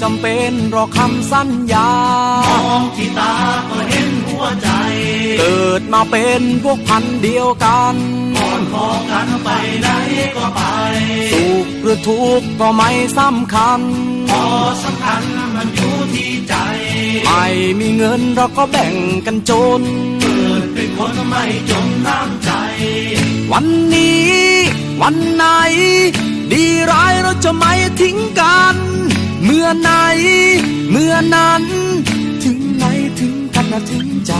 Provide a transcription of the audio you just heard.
จำเป็นหรอกคำสัญญามองที่ตาก็เห็นหัวใจ เกิดมาเป็นพวกพันธุ์เดียวกันก่อนขอกันไปไหนก็ไป สุขหรือทุกข์ก็ไม่สำคัญพอสำคัญมันอยู่ที่ใจ ไม่มีเงินเราก็แบ่งกันจน เกิดเป็นคนไม่จมน้ำใจ วันนี้ วันไหน ดีร้ายเราจะไม่ทิ้งกันเมื่อ ไหน เมื่อนั้น ถึงไหนถึงกันนะถึงใจ